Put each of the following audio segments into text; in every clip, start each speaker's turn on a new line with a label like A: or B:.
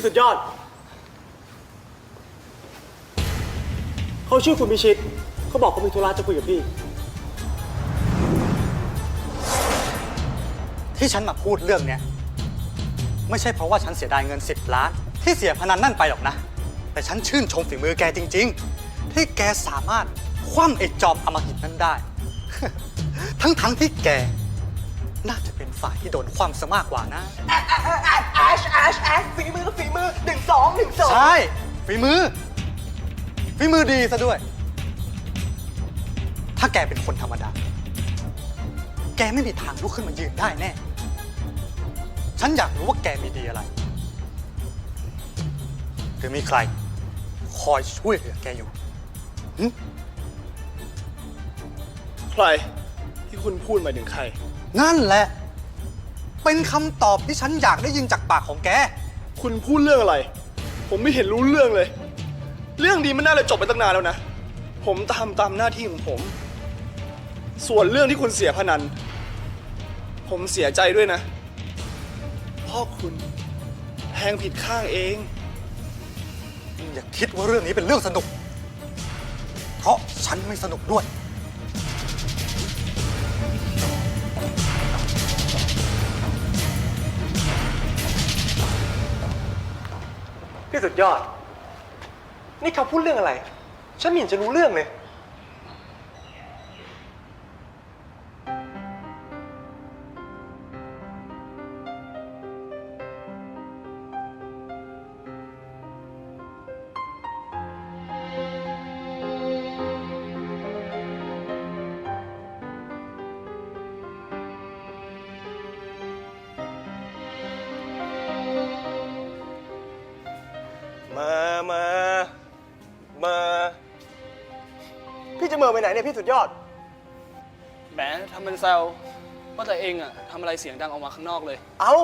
A: พี่สุดยอด เขาชื่อคุณพิชิต เขาบอกเขามีธุระจะคุยกับพี่
B: ที่ฉันมาพูดเรื่องเนี้ยไม่ใช่เพราะว่าฉันเสียดายเงิน 10 ล้าน ที่เสียพนันนั่นไปหรอกนะ แต่ฉันชื่นชมฝีมือแกจริง ๆ ที่แกสามารถคว่ำไอ้จอมอมหิตนั้นได้ ทั้งๆที่แก น่าจะเป็นฝ่ายที่โดนคว่ำซะมากกว่านะ
C: แอชแอชแอชฝีมือฝีมือหนึ่งสองหนึ่งสอง
B: ใช่ฝีมือฝีมือดีซะด้วย ถ้าแกเป็นคนธรรมดา แกไม่มีทางลุกขึ้นมายืนได้แน่ ฉันอยากรู้ว่าแกมีดีอะไร หรือมีใคร คอยช่วยเหลือแกอยู่หึ
D: ใครที่คุณพูดหมายถึงใคร
B: นั่นแหละ เป็นคำตอบที่ฉันอยากได้ยินจากปากของแก
D: คุณพูดเรื่องอะไร ผมไม่เห็นรู้เรื่องเลย เรื่องดีมันน่าจะจบไปตั้งนานแล้วนะ ผมทำตามหน้าที่ของผม ส่วนเรื่องที่คุณเสียพนัน ผมเสียใจด้วยนะเพ่อคุณแทงผิดข้างเอง
B: อย่าคิดว่าเรื่องนี้เป็นเรื่องสนุก เพราะฉันไม่สนุกด้วย
A: พี่สุดยอด นี่เขาพูดเรื่องอะไร ฉันไม่เห็นจะรู้เรื่องเลย พี่จะเมินไปไหนเนี่ยพี่สุดยอด
E: แหมทำเป็นแซวว่าแต่เองอะทำอะไรเสียงดังออกมาข้างนอกเลย
C: เอา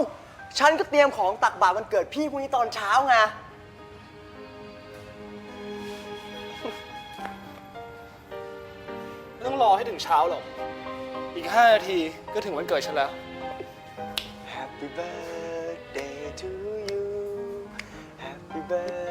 C: ฉันก็เตรียมของตักบาตรวันเกิดพี่พรุ่งนี้ตอนเช้าไง
E: ไม่ต้องรอให้ถึงเช้าหรอก อีก 5 นาทีก็ถึงวันเกิดฉันแล้ว
C: Happy birthday to you Happy birthday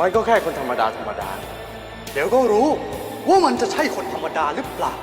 A: มันก็แค่คนธรรมดาธรรมดา
B: เดี๋ยวก็รู้ว่ามันจะใช่คนธรรมดาหรือเปล่า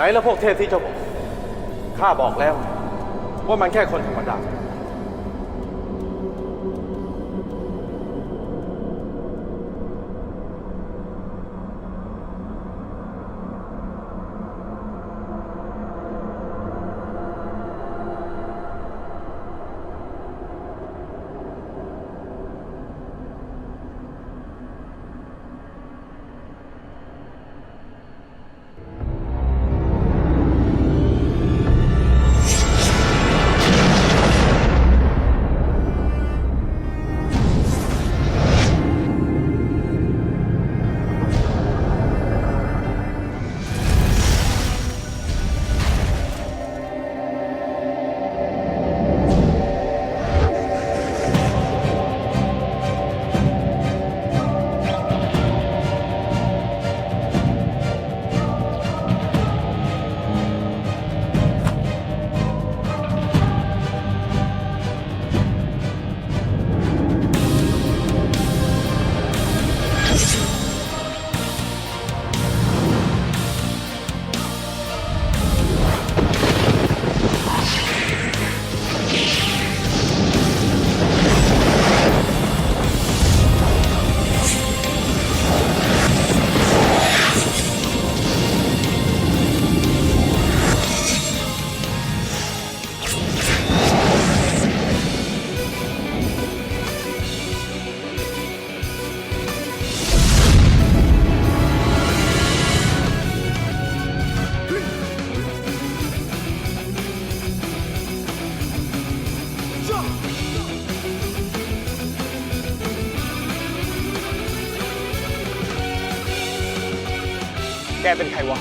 A: ไหนแล้วพวกเทพที่เจ้าบอกข้าบอกแล้ว ว่ามันแค่คนธรรมดา
C: เป็นใครวะ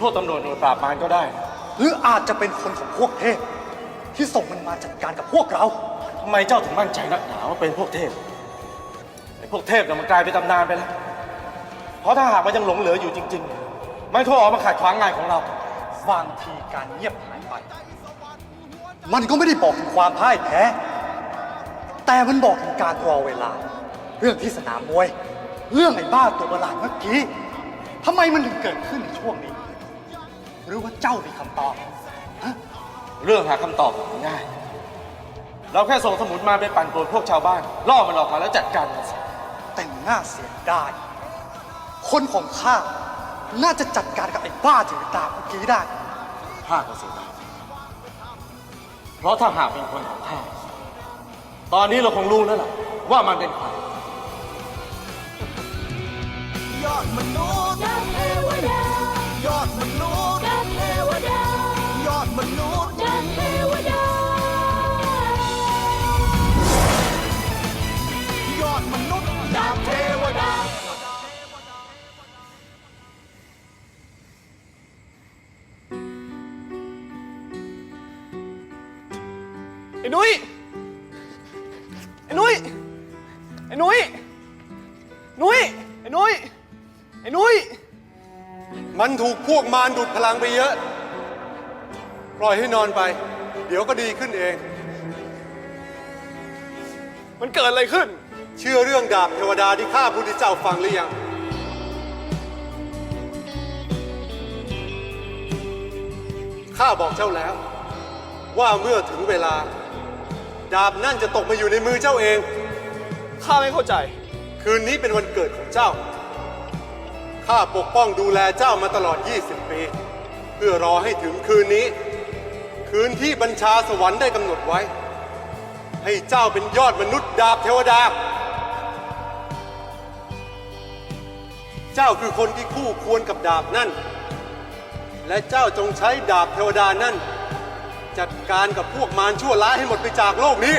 A: พวกตำรวจหน่วยปราบมารก็ได้
B: หรืออาจจะเป็นคนของพวกเทพ ที่ส่งมันมาจัดการกับพวกเรา
A: ทำไมเจ้าถึงมั่นใจนักหนาว่าเป็นพวกเทพไอ้พวกเทพเนี่ยมันกลายเป็นตำนานไปแล้ว เพราะถ้าหากมันยังหลงเหลืออยู่จริงๆไม่โทษออกมาขัดขวางงานของเรา
B: บางทีการเงียบหายไป มันก็ไม่ได้บอกถึงความพ่ายแพ้ แต่มันบอกถึงการรอเวลา เรื่องที่สนามมวย เรื่องไอ้บ้าตัวประหลาดเมื่อกี้ทำไมมันถึงเกิดขึ้นในช่วงนี้ หรือว่าเจ้ามีคำตอบฮะ
A: เรื่องหาคำตอบมันง่ายเราแค่ส่งสมุนมาไปปั่นป่วนพวกชาวบ้าน ล่อมันออกมาแล้วจัดการมันสิ
B: แต่น่าเสียดาย คนของข้าน่าจะจัดการกับไอ้บ้าถือดาบเมื่อกี้ได้
A: ข้าก็เสียดายเพราะถ้าหากเป็นคนของข้าตอนนี้เราคงรู้แล้วล่ะว่ามันเป็นใคร
F: ยอดเทวดายอดมนุษย์ อ้นุ้ย
D: ไอ้นุ้ย ไอ้นุ้ย นุ้ย ไอ้นุ้ย ไอ้นุ้ย
G: มันถูกพวกมารดูดพลังไปเยอะ ปล่อยให้นอนไป เดี๋ยวก็ดีขึ้นเอง
H: มันเกิดอะไรขึ้น
G: เชื่อเรื่องดาบเทวดาที่ข้าพุทธเจ้าฟังหรือยัง ข้าบอกเจ้าแล้ว ว่าเมื่อถึงเวลา ดาบนั่นจะตกมาอยู่ในมือเจ้าเอง
H: ข้าไม่เข้าใจ
G: คืนนี้เป็นวันเกิดของเจ้า ข้าปกป้องดูแลเจ้ามาตลอด 20 ปี เพื่อรอให้ถึงคืนนี้ คืนที่บัญชาสวรรค์ได้กำหนดไว้ ให้เจ้าเป็นยอดมนุษย์ดาบเทวดา เจ้าคือคนที่คู่ควรกับดาบนั่น และเจ้าจงใช้ดาบเทวดานั่น จัดการกับพวกมารชั่วร้ายให้หมดไปจากโลกนี้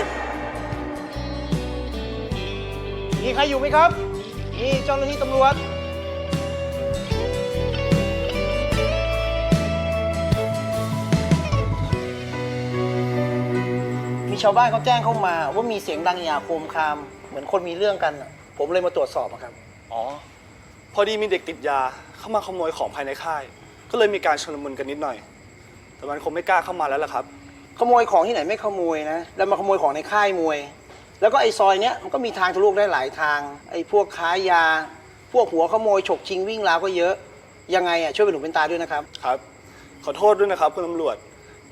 I: มีใครอยู่ไหมครับ นี่เจ้าหน้าที่ตำรวจ มีชาวบ้านเขาแจ้งเข้ามา ว่ามีเสียงดังอย่าโคมคาม เหมือนคนมีเรื่องกันน่ะผมเลยมาตรวจสอบอะครับ
H: อ๋อ พอดีมีเด็กติดยาเข้ามาขโมยของภายในค่าย ก็เลยมีการชนมุนกันนิดหน่อย แต่มันคงไม่กล้าเข้ามาแล้วล่ะครับ
I: ขโมยของที่ไหนไม่ขโมยนะ แล้วมาขโมยของในค่ายมวย แล้วก็ไอ้ซอยเนี้ยมันก็มีทางทะลุได้หลายทาง ไอ้พวกค้ายา พวกหัวขโมยฉกชิงวิ่งราวก็เยอะ ยังไงอะช่วยเป็นหูเป็นตาด้วยนะครับ
H: ครับ ขอโทษด้วยนะครับคุณตำรวจ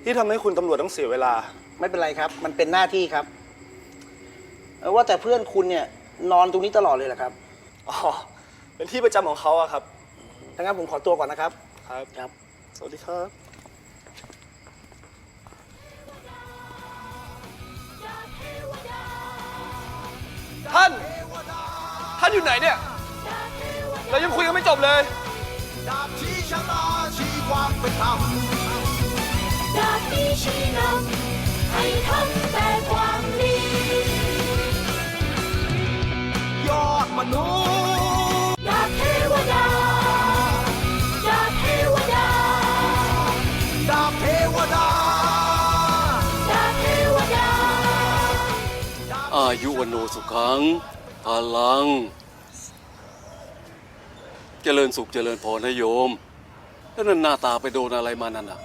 H: ที่ทำให้คุณตำรวจต้องเสียเวลา
I: ไม่เป็นไรครับ มันเป็นหน้าที่ครับเออว่าแต่เพื่อนคุณเนี่ยนอนตรงนี้ตลอดเลยเหรอครับ
H: อ๋อ เป็นที่ประจำของเขาอะครับ
I: ถ้างั้นผมขอตัวก่อนนะครับ
H: ครับ
I: ครับ
H: สวัสดีครับ ท่าน ท่านอยู่ไหนเนี่ย เรายังคุยกันไม่จบเลย
F: ดาบชี้ชะตาชี้ความเป็นธรรม
J: ดาบนี้ชี้นำให้ทำแต่ความดี
F: ยอดมนุษย์
J: ดาบเทวดา
K: ยุวันโนสุขังพลัง เจริญสุขเจริญพรนะโยม แล้วนั่นหน้าตาไปโดนอะไรมานั่นอะ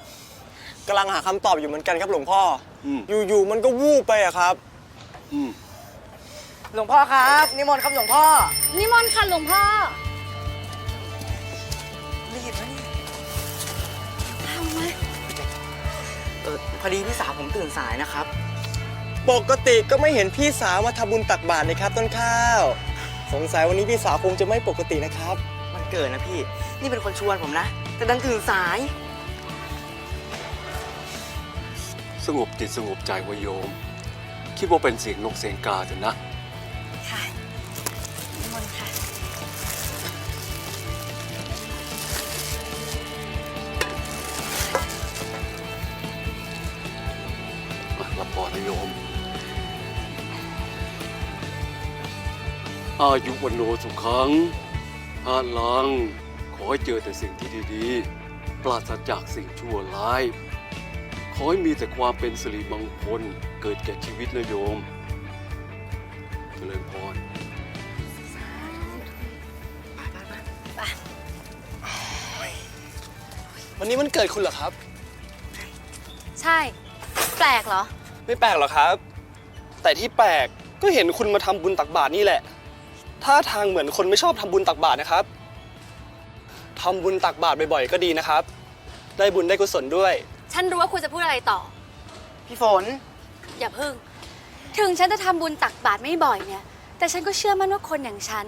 I: กำลังหาคำตอบอยู่เหมือนกันครับหลวงพ่อ
K: อืม
I: อยู่ๆมันก็วูบไปอะครับ
K: อืม
I: หลวงพ่อครับนิมนต์ครับหลวงพ่อ
J: นิมนต์ค่ะหลวงพ่อ
I: รีบนะนี่
J: ทำไม
I: เออพอดีพี่สาวผมตื่นสายนะครับ ปกติก็ไม่เห็นพี่สาวมาทำบุญตักบาตรเลยครับ ต้นข้าว สงสัยวันนี้พี่สาวคงจะไม่ปกตินะครับ
L: มันเกิดนะพี่ นี่เป็นคนชวนผมนะ แต่ดันตื่นสาย
K: สงบจิตสงบใจไวะโยม คิดว่าเป็นเสียงนกเสียงกาเถอะนะ
J: ค่ะ
K: อายุวันโนสุขังพลัง ขอให้เจอแต่สิ่งที่ดีๆ ปราศจากสิ่งชั่วร้าย ขอให้มีแต่ความเป็นสิริมงคลเกิดแก่ชีวิตนะโยม เจริญพร
D: วันนี้มันเกิดคุณเหรอครับ
J: ใช่ แปลกเหรอ
D: ไม่แปลกหรอกครับ แต่ที่แปลกก็เห็นคุณมาทำบุญตักบาตรนี่แหละ ท่าทางเหมือนคนไม่ชอบทำบุญตักบาตรนะครับทำบุญตักบาตรบ่อยๆ ก็ดีนะครับ ได้บุญได้กุศลด้วย
J: ฉันรู้ว่าคุณจะพูดอะไรต่อ
L: พี่ฝน
J: อย่าพึ่ง ถึงฉันจะทำบุญตักบาตรไม่บ่อยเนี่ย แต่ฉันก็เชื่อมั่นว่าคนอย่างฉัน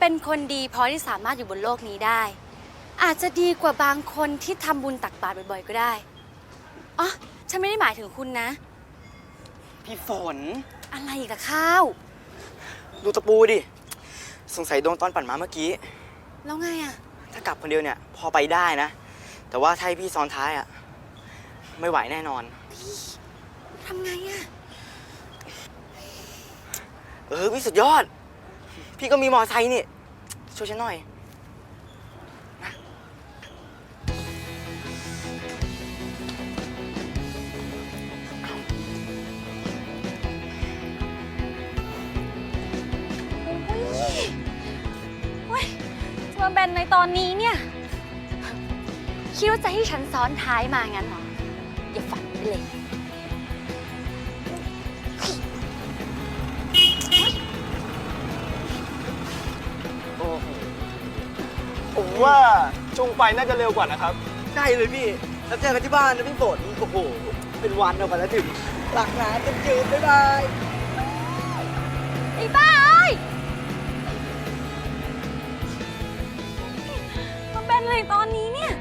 J: เป็นคนดีพอที่สามารถอยู่บนโลกนี้ได้ อาจจะดีกว่าบางคนที่ทำบุญตักบาตรบ่อยๆ ก็ได้ อ๋อ ฉันไม่ได้หมายถึงคุณนะ
L: พี่ฝน
J: อะไรอีกอะข้าว
L: ดูตะปูดิ สงสัยโดนตอนปั่นมาเมื่อกี้
J: แล้วไงอะ
L: ถ้ากลับคนเดียวเนี่ย พอไปได้นะ แต่ว่าถ้าให้พี่ซ้อนท้ายอะไม่ไหวแน่นอน
J: ทำไงอะ
L: เออพี่สุดยอด พี่ก็มีมอไซค์นี่ ช่วยฉันหน่อย
J: แบนในตอนนี้เนี่ย คิดว่าจะให้ฉันซ้อนท้ายมางั้นเหรอ อย่าฝันไปเลย
D: ผมว่าจงไปน่าจะเร็วกว่านะครับ
L: ใช่เลยพี่แล้วเจอกันที่บ้านนะพี่ฝนโอ้โห เป็นวันเอาไปแล้วถึงหลักหนาเต็มจืดบ๊ายบาย
J: อะไรตอนนี้เนี่ย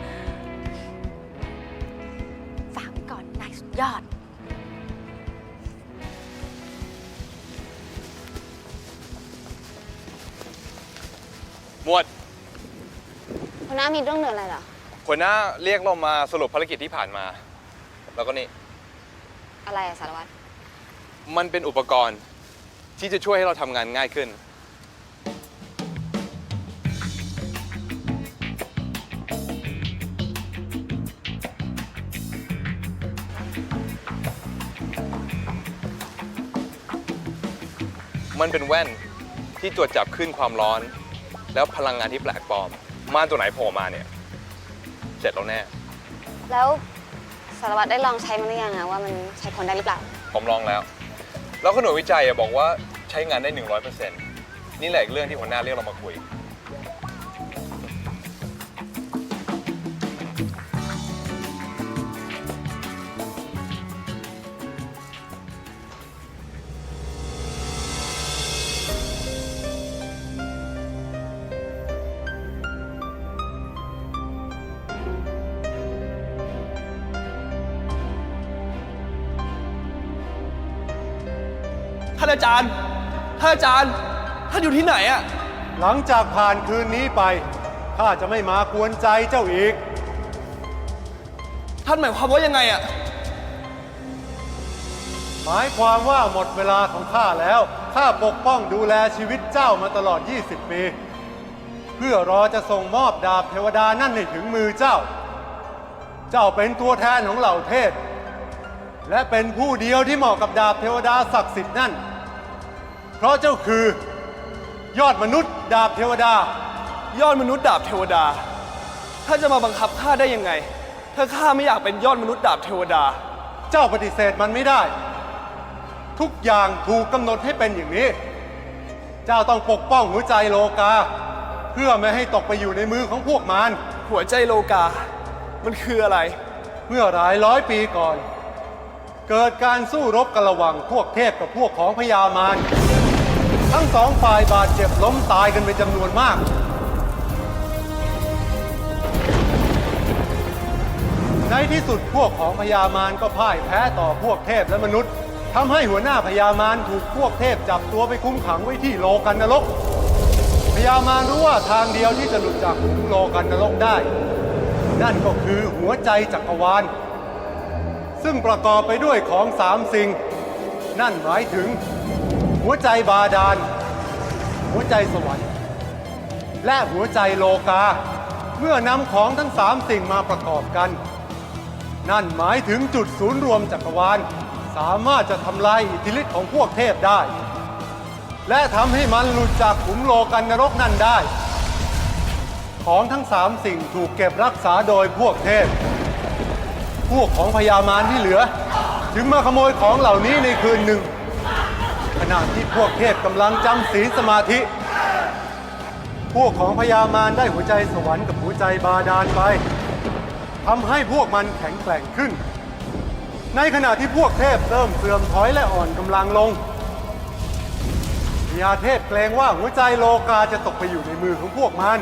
J: ฝากไว้ก่อนนายสุดยอด
M: หมวด
N: หัวหน้ามีเรื่องเหนืออะไรเหรอ
M: หัวหน้าเรียกเรามาสรุปภารกิจที่ผ่านมา แล้วก็นี่
N: อะไรอะสารวัตร
M: มันเป็นอุปกรณ์ที่จะช่วยให้เราทำงานง่ายขึ้น มันเป็นแว่นที่ตรวจจับคลื่นความร้อน แล้วพลังงานที่แปลกปลอม ม่านตัวไหนโผล่มาเนี่ย เสร็จแล้วแน่
N: แล้วสารวัตรได้ลองใช้มันหรือยังอะว่ามันใช้ผลได้หรือเปล่า
M: ผมลองแล้ว แล้วก็หน่วยวิจัยอะบอกว่าใช้งานได้ 100%นี่แหละอีกเรื่องที่หัวหน้าเรียกเรามาคุย
D: ท่านอาจารย์ ท่านอาจารย์ ท่านอยู่ที่ไหนอะ
G: หลังจากผ่านคืนนี้ไป ข้าจะไม่มากวนใจเจ้าอีก
D: ท่านหมายความว่ายังไงอะ
G: หมายความว่าหมดเวลาของข้าแล้ว ข้าปกป้องดูแลชีวิตเจ้ามาตลอด 20 ปี เพื่อรอจะส่งมอบดาบเทวดานั่นให้ถึงมือเจ้า เจ้าเป็นตัวแทนของเหล่าเทพและเป็นผู้เดียวที่เหมาะกับดาบเทวดาศักดิ์สิทธิ์นั่นเพ ราะเจ้าคือ ยอดมนุษย์ดาบเทวดา
D: ยอดมนุษย์ดาบเทวดา ท่านจะมาบังคับข้าได้ยังไง ถ้าข้าไม่อยากเป็นยอดมนุษย์ดาบเทวดา
G: เจ้าปฏิเสธมันไม่ได้ ทุกอย่างถูกกำหนดให้เป็นอย่างนี้ เจ้าต้องปกป้องหัวใจโลกา เพื่อไม่ให้ตกไปอยู่ในมือของพวกมาร
D: หัวใจโลกา มันคืออะไร
G: เมื่อหลายร้อยปีก่อน เกิดการสู้รบกันระหว่างพวกเทพกับพวกของพญามาร ทั้งสองฝ่ายบาดเจ็บล้มตายกันเป็นจำนวนมาก ในที่สุดพวกของพญามารก็พ่ายแพ้ต่อพวกเทพและมนุษย์ทำให้หัวหน้าพญามารถูกพวกเทพจับตัวไปคุมขังไว้ที่โลกันนรกพญามารรู้ว่าทางเดียวที่จะหลุดจากขุมโลกันนรกได้ นั่นก็คือหัวใจจักรวาล ซึ่งประกอบไปด้วยของสามสิ่ง นั่นหมายถึง หัวใจบาดาล หัวใจสวรรค์ และหัวใจโลกา เมื่อนำของทั้งสามสิ่งมาประกอบกัน นั่นหมายถึงจุดศูนย์รวมจักรวาล สามารถจะทำลายอิทธิฤทธิ์ของพวกเทพได้ และทำให้มันหลุดจากขุมโลกันนรกนั่นได้ ของทั้งสามสิ่งถูกเก็บรักษาโดยพวกเทพ พวกของพญามารที่เหลือจึงมาขโมยของเหล่านี้ในคืนหนึ่ง ขณะที่พวกเทพกำลังจำศีลสมาธิ พวกของพญามารได้หัวใจสวรรค์กับหัวใจบาดาลไปทำให้พวกมันแข็งแกร่งขึ้น ในขณะที่พวกเทพเริ่มเสื่อมถอยและอ่อนกำลังลงพญาเทพเกรงว่าหัวใจโลกาจะตกไปอยู่ในมือของพวกมัน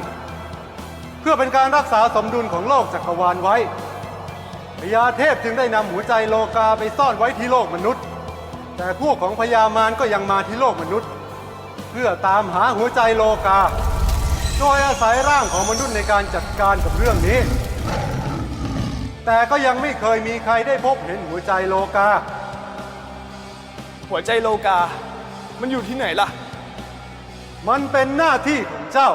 G: เพื่อเป็นการรักษาสมดุลของโลกจักรวาลไว้พญาเทพจึงได้นำหัวใจโลกาไปซ่อนไว้ที่โลกมนุษย์ แต่พวกของพญามารก็ยังมาที่โลกมนุษย์ เพื่อตามหาหัวใจโลกา โดยอาศัยร่างของมนุษย์ในการจัดการกับเรื่องนี้ แต่ก็ยังไม่เคยมีใครได้พบเห็นหัวใจโลกา
D: หัวใจโลกา มันอยู่ที่ไหนล่ะ
G: มันเป็นหน้าที่ของเจ้า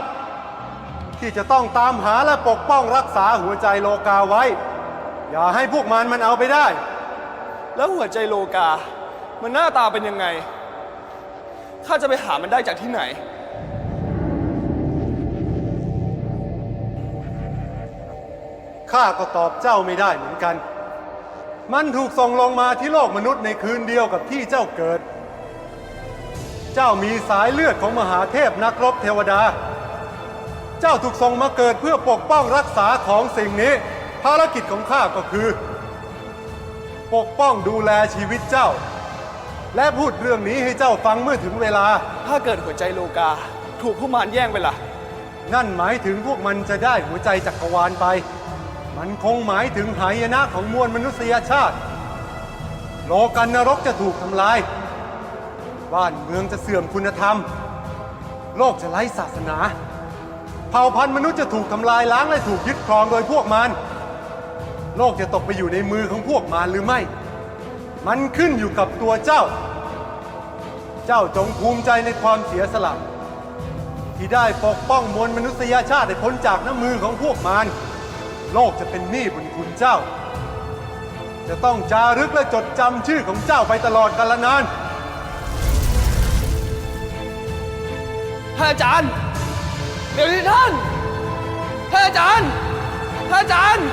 G: ที่จะต้องตามหาและปกป้องรักษาหัวใจโลกาไว้ อย่าให้พวกมันมันเอาไปได้
D: แล้วหัวใจโลกา มันหน้าตาเป็นยังไง ข้าจะไปหามันได้จากที่ไหน
G: ข้าก็ตอบเจ้าไม่ได้เหมือนกัน มันถูกส่งลงมาที่โลกมนุษย์ในคืนเดียวกับที่เจ้าเกิด เจ้ามีสายเลือดของมหาเทพนักรบเทวดา เจ้าถูกส่งมาเกิดเพื่อปกป้องรักษาของสิ่งนี้ ภารกิจของข้าก็คือ ปกป้องดูแลชีวิตเจ้า และพูดเรื่องนี้ให้เจ้าฟังเมื่อถึงเวลา
D: ถ้าเกิดหัวใจโลกา ถูกผู้มารแย่งไปล่ะ
G: นั่นหมายถึงพวกมันจะได้หัวใจจักรวาลไป มันคงหมายถึงหายนะของมวลมนุษยชาติ โลกันนรกจะถูกทำลาย บ้านเมืองจะเสื่อมคุณธรรม โลกจะไร้ศาสนา เผ่าพันธุ์มนุษย์จะถูกทำลายล้างและถูกยึดครองโดยพวกมัน โลกจะตกไปอยู่ในมือของพวกมารหรือไม่ มันขึ้นอยู่กับตัวเจ้า เจ้าจงภูมิใจในความเสียสละ ที่ได้ปกป้องมวลมนุษยชาติให้พ้นจากน้ำมือของพวกมารโลกจะเป็นหนี้บุญคุณเจ้า จะต้องจารึกและจดจำชื่อของเจ้าไปตลอดกาลนาน
D: ท่านอาจารย์ เดี๋ยวนี้ท่านท่านอาจารย์ท่านอาจารย์